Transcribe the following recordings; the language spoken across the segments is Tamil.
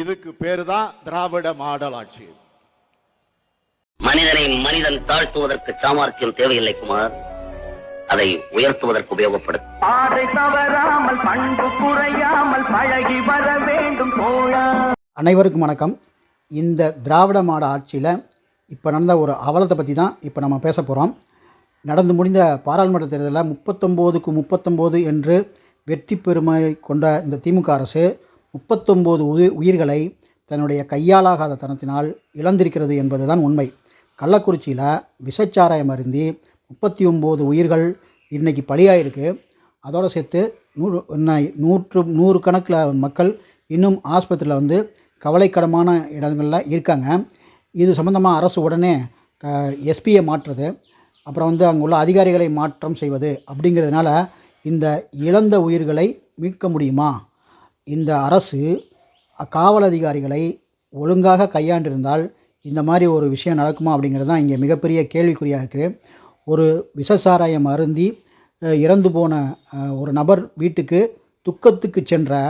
இதுக்கு பேரு தான் திராவிட மாடல் ஆட்சி. மனிதனை மனிதன் தாழ்த்துவதற்கு சாமர்த்தியம் தேவையில்லை குமார். அதை உயர்த்துவதற்கு உபயோகப்படும். பாதை தவறாமல் பண்பு குறையாமல் பழகி வர வேண்டும் அனைவருக்கும் வணக்கம். இந்த திராவிட மாட ஆட்சியில் இப்போ நடந்த ஒரு அவலத்தை பற்றி தான் இப்போ நம்ம பேச போகிறோம் நடந்து முடிந்த பாராளுமன்ற தேர்தலில் முப்பத்தொம்போதுக்கு முப்பத்தொம்போது என்று வெற்றி பெருமை கொண்ட இந்த திமுக அரசு முப்பத்தொம்போது உயிர் உயிர்களை தன்னுடைய கையாலாகாத தனத்தினால் இழந்திருக்கிறது என்பதுதான் உண்மை. கள்ளக்குறிச்சியில் விஷச்சாராயம் அருந்தி முப்பத்தி ஒம்பது உயிர்கள் இன்றைக்கி பலியாயிருக்கு. அதோடு சேர்த்து நூறு நூற்று நூறு கணக்கில் மக்கள் இன்னும் ஆஸ்பத்திரியில் வந்து கவலைக்கடமான இடங்களில் இருக்காங்க. இது சம்மந்தமாக அரசு உடனே எஸ்பியை மாற்றுறது. அப்புறம் வந்து அங்கே உள்ள அதிகாரிகளை மாற்றம் செய்வது அப்படிங்கிறதுனால இந்த இழந்த உயிர்களை மீட்க முடியுமா? இந்த அரசு காவல் அதிகாரிகளை ஒழுங்காக கையாண்டிருந்தால் இந்த மாதிரி ஒரு விஷயம் நடக்குமா அப்படிங்கிறது தான் இங்கே மிகப்பெரிய கேள்விக்குறியாக இருக்குது ஒரு விஷசாராயம் அருந்தி இறந்து போன ஒரு நபர் வீட்டுக்கு துக்கத்துக்கு சென்ற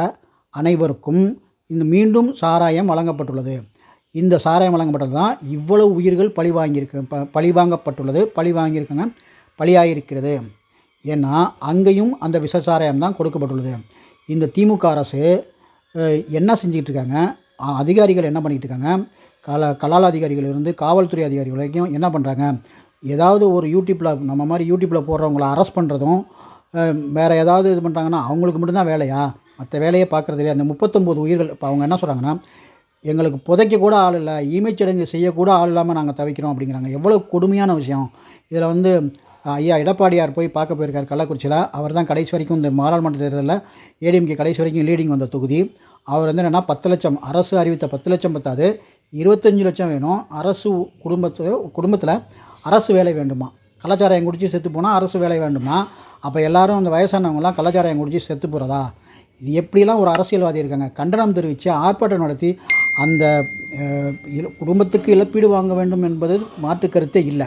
அனைவருக்கும் இந்த மீண்டும் சாராயம் வழங்கப்பட்டுள்ளது. இந்த சாராயம் வழங்கப்பட்டது தான் இவ்வளவு உயிர்கள் பழி வாங்கியிருக்கு ப பழி வாங்கப்பட்டுள்ளது பழி வாங்கியிருக்காங்க பலியாகிருக்கிறது ஏன்னா அங்கேயும் அந்த விஷசாராயம் தான் கொடுக்கப்பட்டுள்ளது. இந்த திமுக அரசு என்ன செஞ்சுக்கிட்டு இருக்காங்க அதிகாரிகள் என்ன பண்ணிக்கிட்டு இருக்காங்க கல கலால் அதிகாரிகள் இருந்து காவல்துறை அதிகாரிகள் வரைக்கும் என்ன பண்ணுறாங்க ஏதாவது ஒரு யூடியூப்பில் நம்ம மாதிரி யூடியூப்பில் போடுறவங்கள அரெஸ்ட் பண்ணுறதும் வேறு ஏதாவது இது பண்ணுறாங்கன்னா அவங்களுக்கு மட்டும்தான் வேலையா? மற்ற வேலையை பார்க்குறது இல்லையா அந்த முப்பத்தொம்போது உயிர்கள் இப்போ அவங்க என்ன சொல்கிறாங்கன்னா எங்களுக்கு புதைக்க கூட ஆள் இல்லை இமைச்சடங்கு செய்யக்கூட ஆள் இல்லாமல் நாங்கள் தவிக்கிறோம் அப்படிங்கிறாங்க. எவ்வளோ கொடுமையான விஷயம். இதில் வந்து ஐயா எடப்பாடியார் போய் பார்க்க போயிருக்கார் கள்ளக்குறிச்சியில். அவர் தான் கடைசி வரைக்கும் இந்த பாராளுமன்ற தேர்தலில் ஏடிஎம்கே கடைசி வரைக்கும் லீடிங் வந்த தொகுதி. அவர் வந்து என்னென்னா பத்து லட்சம் அரசு அறிவித்த பத்து லட்சம் பத்தாது இருபத்தஞ்சி லட்சம் வேணும். அரசு குடும்பத்தில் குடும்பத்தில் அரசு வேலை வேண்டுமா? கலாச்சாரம் குடித்து செத்து போனால் அரசு வேலை வேண்டுமா? அப்போ எல்லோரும் அந்த வயசானவங்களாம் கலாச்சாரம் குடித்து செத்து போகிறதா இது எப்படிலாம் ஒரு அரசியல்வாதி இருக்காங்க? கண்டனம் தெரிவித்து ஆர்ப்பாட்டம் நடத்தி அந்த குடும்பத்துக்கு இழப்பீடு வாங்க வேண்டும் என்பது மாற்று கருத்தே இல்லை.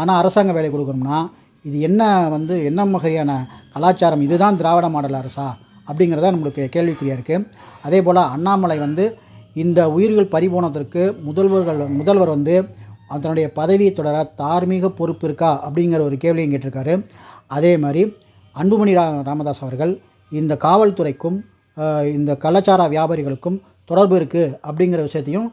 ஆனால் அரசாங்க வேலை கொடுக்கணும்னா இது என்ன வந்து என்ன வகையான கலாச்சாரம் இதுதான் திராவிட மாடல் அரசா? அப்படிங்கிறதா நம்மளுக்கு கேள்விக்குறியாக இருக்குது அதே போல் அண்ணாமலை வந்து இந்த உயிர்கள் பறிபோனதற்கு முதல்வர்கள் முதல்வர் வந்து அதனுடைய பதவியை தொடர தார்மீக பொறுப்பு இருக்கா? அப்படிங்கிற ஒரு கேள்வியும் கேட்டிருக்காரு. அதே மாதிரி அன்புமணி ராமதாஸ் அவர்கள் இந்த காவல்துறைக்கும் இந்த கலாச்சார வியாபாரிகளுக்கும் தொடர்பு இருக்குது அப்படிங்கிற விஷயத்தையும்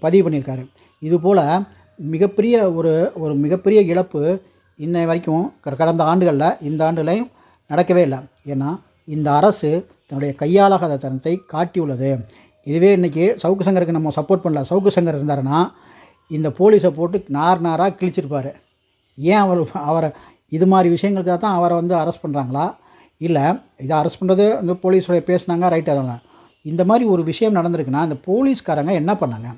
பதிவு பண்ணியிருக்காரு. இதுபோல் மிகப்பெரிய ஒரு ஒரு மிகப்பெரிய இழப்பு இன்னை வரைக்கும் கட- கடந்த ஆண்டுகளில் இந்த ஆண்டுலையும் நடக்கவே இல்லை. ஏன்னா இந்த அரசு தன்னுடைய கையாளாகாத தனத்தை காட்டியுள்ளது. இதுவே இன்றைக்கி சவுக்கு சங்கருக்கு நம்ம சப்போர்ட் பண்ணல. சவுக்கு சங்கர் இருந்தாருன்னா இந்த போலீஸை போட்டு நார் நாராக கிழிச்சிருப்பார். ஏன் அவர் அவரை இது மாதிரி விஷயங்களுக்காக தான் அவரை வந்து அரெஸ்ட் பண்ணுறாங்களா இல்லை இதை அரெஸ்ட் பண்ணுறது வந்து போலீஸோடைய பேசுனாங்க ரைட் அதெல்லாம் இந்த மாதிரி ஒரு விஷயம் நடந்திருக்குன்னா அந்த போலீஸ்காரங்க என்ன பண்ணாங்க?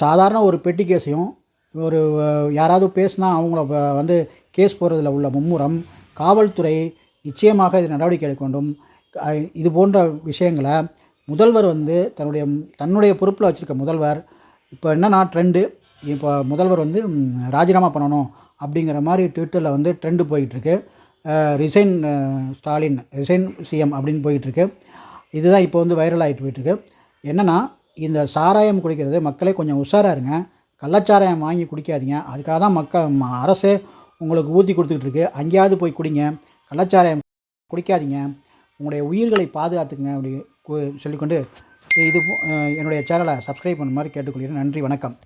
சாதாரண ஒரு பெட்டி கேஸையும் ஒரு யாராவது பேசினா அவங்கள வந்து கேஸ் போகிறதுல உள்ள மும்முரம் காவல்துறை நிச்சயமாக இது நடவடிக்கை எடுக்க வேண்டும். இது போன்ற விஷயங்களை முதல்வர் வந்து தன்னுடைய தன்னுடைய பொறுப்பில் வச்சுருக்க முதல்வர் இப்போ என்னன்னா ட்ரெண்டு இப்போ முதல்வர் வந்து ராஜினாமா பண்ணணும் அப்படிங்கிற மாதிரி ட்விட்டரில் வந்து ட்ரெண்டு போயிட்டுருக்கு ரிசைன் ஸ்டாலின் ரிசைன் சிஎம் அப்படின்னு போயிட்டுருக்கு இதுதான் இப்போ வந்து வைரல் ஆகிட்டு போயிட்டுருக்கு. என்னென்னா இந்த சாராயம் குடிக்கிறது மக்களே கொஞ்சம் உஷாராக இருங்க. கள்ளச்சாராயம் வாங்கி குடிக்காதீங்க. அதுக்காக தான் மக்கள் ம- அரசே உங்களுக்கு ஊற்றி கொடுத்துக்கிட்டு இருக்கு. அங்கேயாவது போய் குடிங்க. கள்ளச்சாராயம் குடிக்காதீங்க. உங்களுடைய உயிர்களை பாதுகாத்துக்குங்க அப்படி சொல்லிக்கொண்டு இது என்னுடைய சேனலை சப்ஸ்கிரைப் பண்ணுமாறு கேட்டுக்கொள்கிறேன். நன்றி வணக்கம்.